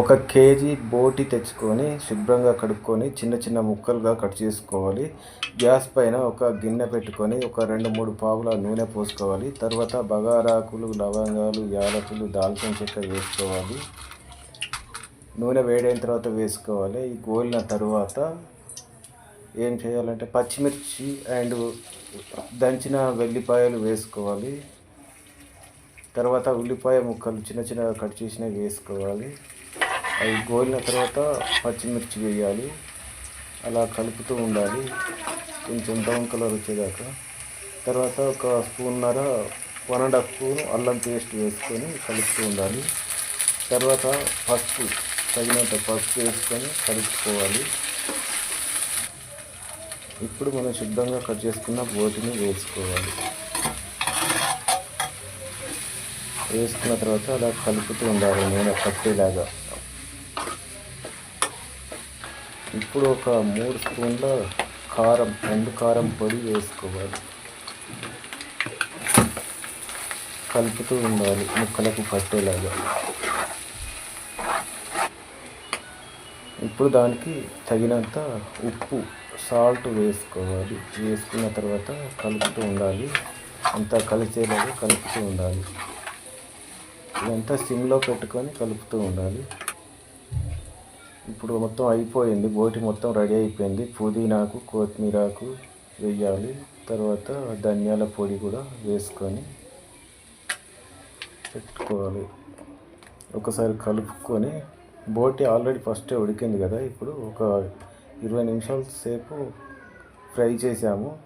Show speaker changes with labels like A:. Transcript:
A: ఒక కేజీ బోటి తెచ్చుకొని శుభ్రంగా కడుక్కొని చిన్న చిన్న ముక్కలుగా కట్ చేసుకోవాలి. గ్యాస్ పైన ఒక గిన్నె పెట్టుకొని ఒక రెండు మూడు పావుల నూనె పోసుకోవాలి. తర్వాత బగారాకులు లవంగాలు యాలకులు దాల్చిన చెక్క వేసుకోవాలి. నూనె వేడైన తర్వాత వేసుకోవాలి. ఈ గోలిన తర్వాత ఏం చేయాలంటే పచ్చిమిర్చి అండ్ దంచిన వెల్లిపాయలు వేసుకోవాలి. తర్వాత ఉల్లిపాయ ముక్కలు చిన్న చిన్నగా కట్ చేసినవి వేసుకోవాలి. అవి గోలిన తర్వాత పచ్చిమిర్చి వేయాలి. అలా కలుపుతూ ఉండాలి. కొంచెం బ్రౌన్ కలర్ వచ్చేదాకా. తర్వాత ఒక స్పూన్నర వన్ అండ్ హాఫ్ స్పూన్ అల్లం పేస్ట్ వేసుకొని కలుపుతూ ఉండాలి. తర్వాత పసుపు తగినంత పసుపు వేసుకొని కలుపుకోవాలి. ఇప్పుడు మనం శుద్ధంగా కట్ చేసుకున్న బోటిని వేసుకోవాలి. వేసుకున్న తర్వాత అలా కలుపుతూ ఉండాలి నూనె పట్టేలాగా. ఇప్పుడు ఒక మూడు స్పూన్ల కారం ఎండు కారం పొడి వేసుకోవాలి. కలుపుతూ ఉండాలి ముక్కలకు పట్టేలాగా. ఇప్పుడు దానికి తగినంత ఉప్పు సాల్ట్ వేసుకోవాలి. వేసుకున్న తర్వాత కలుపుతూ ఉండాలి. అంతా కలిసేలాగా కలుపుతూ ఉండాలి. ఇదంతా సిమ్లో పెట్టుకొని కలుపుతూ ఉండాలి. ఇప్పుడు మొత్తం అయిపోయింది. బోటి మొత్తం రెడీ అయిపోయింది. పుదీనాకు కొత్తిమీరాకు వేయాలి. తర్వాత ధనియాల పొడి కూడా వేసుకొని పెట్టుకోవాలి. ఒకసారి కలుపుకొని బోటి ఆల్రెడీ ఫస్టే ఉడికింది కదా. ఇప్పుడు ఒక ఇరవై నిమిషాల సేపు ఫ్రై చేసాము.